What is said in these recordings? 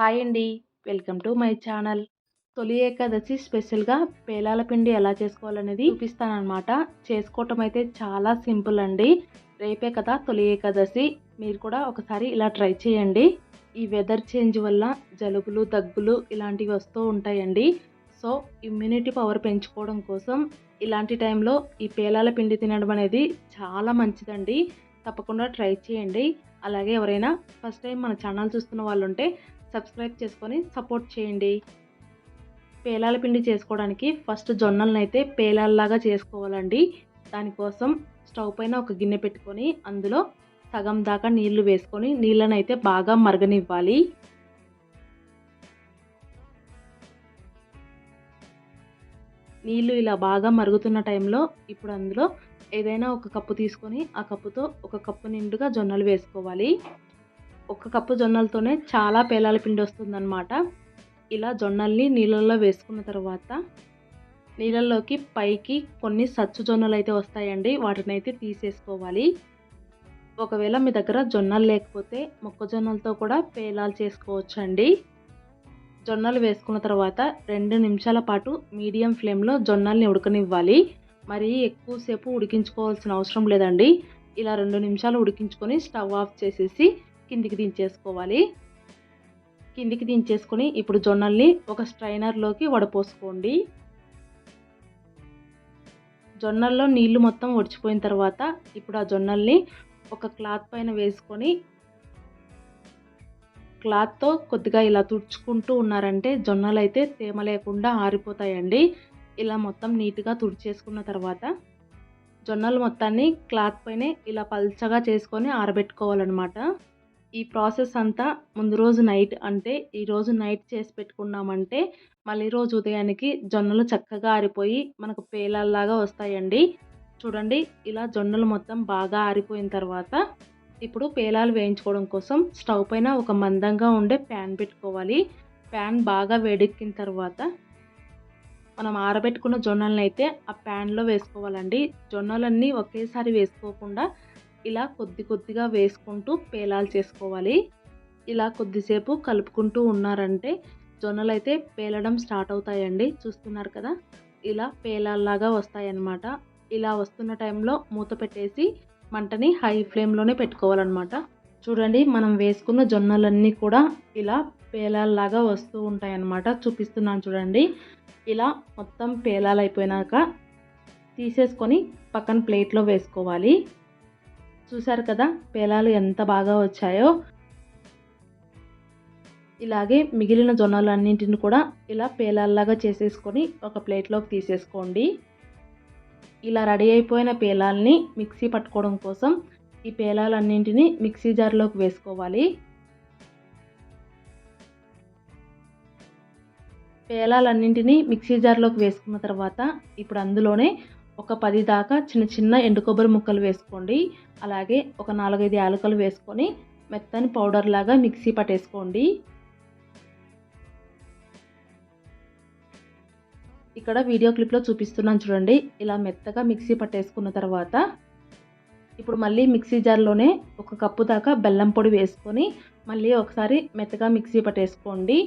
Hi అండి. Welcome to my channel. తొలి ఏకాదశి స్పెషల్గా పేలాల పిండి ఎలా చేసుకోవాలనేది చూపిస్తానమాట చేసుకోవటం అయితే చాలా సింపుల్ అండి. రేపే కదా తొలి ఏకాదశి. మీరు కూడా ఒకసారి ఇలా ట్రై చేయండి. ఈ వెదర్ చేంజ్ వల్ల జలుబులు దగ్గులు ఇలాంటివి వస్తూ ఉంటాయండి. సో ఇమ్యూనిటీ పవర్ పెంచుకోవడం కోసం ఇలాంటి టైంలో ఈ పేలాల పిండి తినడం అనేది చాలా మంచిదండి. తప్పకుండా ట్రై చేయండి. అలాగే ఎవరైనా ఫస్ట్ టైం మన ఛానల్ చూస్తున్న వాళ్ళు ఉంటే సబ్స్క్రైబ్ చేసుకొని సపోర్ట్ చేయండి. పేలాల పిండి చేసుకోవడానికి ఫస్ట్ జొన్నలను అయితే పేలాల్లాగా చేసుకోవాలండి. దానికోసం స్టవ్ పైన ఒక గిన్నె పెట్టుకొని అందులో సగం దాకా నీళ్ళు వేసుకొని నీళ్ళని అయితే బాగా మరగనివ్వాలి. నీళ్ళు ఇలా బాగా మరుగుతున్న టైంలో ఇప్పుడు అందులో ఏదైనా ఒక కప్పు తీసుకొని ఆ కప్పుతో ఒక కప్పు నిండుగా జొన్నలు వేసుకోవాలి. ఒక కప్పు జొన్నలతోనే చాలా పేలాల పిండి వస్తుందన్నమాట. ఇలా జొన్నల్ని నీళ్ళల్లో వేసుకున్న తర్వాత నీళ్ళల్లోకి పైకి కొన్ని సచ్చు జొన్నలు అయితే వస్తాయండి. వాటిని అయితే తీసేసుకోవాలి. ఒకవేళ మీ దగ్గర జొన్నలు లేకపోతే మొక్కజొన్నలతో కూడా పేలాలు చేసుకోవచ్చు అండి జొన్నలు వేసుకున్న తర్వాత రెండు నిమిషాల పాటు మీడియం ఫ్లేమ్లో జొన్నల్ని ఉడకనివ్వాలి. మరి ఎక్కువసేపు ఉడికించుకోవాల్సిన అవసరం లేదండి. ఇలా రెండు నిమిషాలు ఉడికించుకొని స్టవ్ ఆఫ్ చేసేసి కిందికి దించేసుకోవాలి. కిందికి దించేసుకొని ఇప్పుడు జొన్నల్ని ఒక స్ట్రైనర్లోకి వడపోసుకోండి. జొన్నల్లో నీళ్ళు మొత్తం ఒడిచిపోయిన తర్వాత ఇప్పుడు ఆ జొన్నల్ని ఒక క్లాత్ పైన వేసుకొని క్లాత్తో కొద్దిగా ఇలా తుడుచుకుంటూ ఉన్నారంటే జొన్నలు అయితే తేమ లేకుండా ఆరిపోతాయండి. ఇలా మొత్తం నీట్గా తుడిచేసుకున్న తర్వాత జొన్నలు మొత్తాన్ని క్లాత్ పైనే ఇలా పల్చగా చేసుకొని ఆరబెట్టుకోవాలన్నమాట. ఈ ప్రాసెస్ అంతా ముందు రోజు నైట్ అంటే ఈరోజు నైట్ చేసి పెట్టుకున్నామంటే మళ్ళీ రోజు ఉదయానికి జొన్నలు చక్కగా ఆరిపోయి మనకు పేలాల్లాగా వస్తాయండి. చూడండి ఇలా జొన్నలు మొత్తం బాగా ఆరిపోయిన తర్వాత ఇప్పుడు పేలాలు వేయించుకోవడం కోసం స్టవ్ పైన ఒక మందంగా ఉండే ప్యాన్ పెట్టుకోవాలి. ప్యాన్ బాగా వేడెక్కిన తర్వాత మనం ఆరబెట్టుకున్న జొన్నలను అయితే ఆ ప్యాన్లో వేసుకోవాలండి. జొన్నలన్నీ ఒకేసారి వేసుకోకుండా ఇలా కొద్ది కొద్దిగా వేసుకుంటూ పేలాలు చేసుకోవాలి. ఇలా కొద్దిసేపు కలుపుకుంటూ ఉన్నారంటే జొన్నలు అయితే పేలడం స్టార్ట్ అవుతాయండి. చూస్తున్నారు కదా? ఇలా పేలాల్లాగా వస్తాయన్నమాట. ఇలా వస్తున్న టైంలో మూత పెట్టేసి మంటని హై ఫ్లేమ్లోనే పెట్టుకోవాలన్నమాట. చూడండి మనం వేసుకున్న జొన్నలన్నీ కూడా ఇలా పేలాల్లాగా వస్తూ ఉంటాయన్నమాట. చూపిస్తున్నాను చూడండి. ఇలా మొత్తం పేలాలైపోయినాక తీసేసుకొని పక్కన ప్లేట్లో వేసుకోవాలి. చూసారు కదా పేలాలు ఎంత బాగా వచ్చాయో. ఇలాగే మిగిలిన జొన్నలు అన్నింటిని కూడా ఇలా పేలాల్లాగా చేసేసుకొని ఒక ప్లేట్లోకి తీసేసుకోండి. ఇలా రెడీ అయిపోయిన పేలాల్ని మిక్సీ పట్టుకోవడం కోసం ఈ పేలాలన్నింటినీ మిక్సీ జార్లోకి వేసుకోవాలి. పేలాలన్నింటినీ మిక్సీ జార్లోకి వేసుకున్న తర్వాత ఇప్పుడు అందులోనే ఒక పది దాకా చిన్న చిన్న ఎండు కొబ్బరి ముక్కలు వేసుకోండి. అలాగే ఒక నాలుగైదు యాలకలు వేసుకొని మెత్తని పౌడర్ లాగా మిక్సీ పట్టేసుకోండి. ఇక్కడ వీడియో క్లిప్లో చూపిస్తున్నాను చూడండి. ఇలా మెత్తగా మిక్సీ పట్టేసుకున్న తర్వాత ఇప్పుడు మళ్ళీ మిక్సీ జార్లోనే ఒక కప్పు దాకా బెల్లం పొడి వేసుకొని మళ్ళీ ఒకసారి మెత్తగా మిక్సీ పట్టేసుకోండి.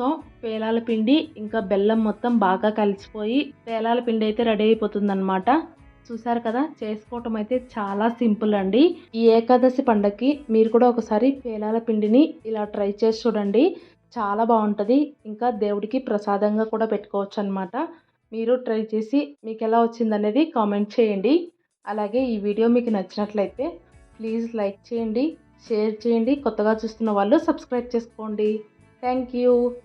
సో పేలాల పిండి ఇంకా బెల్లం మొత్తం బాగా కలిసిపోయి పేలాల పిండి అయితే రెడీ అయిపోతుంది అనమాట చూసారు కదా? చేసుకోవటం అయితే చాలా సింపుల్ అండి. ఈ ఏకాదశి పండగకి మీరు కూడా ఒకసారి పేలాల పిండిని ఇలా ట్రై చేసి చూడండి. చాలా బాగుంటుంది. ఇంకా దేవుడికి ప్రసాదంగా కూడా పెట్టుకోవచ్చు అనమాట మీరు ట్రై చేసి మీకు ఎలా వచ్చిందనేది కామెంట్ చేయండి. అలాగే ఈ వీడియో మీకు నచ్చినట్లయితే ప్లీజ్ లైక్ చేయండి షేర్ చేయండి. కొత్తగా చూస్తున్న వాళ్ళు సబ్స్క్రైబ్ చేసుకోండి. Thank you.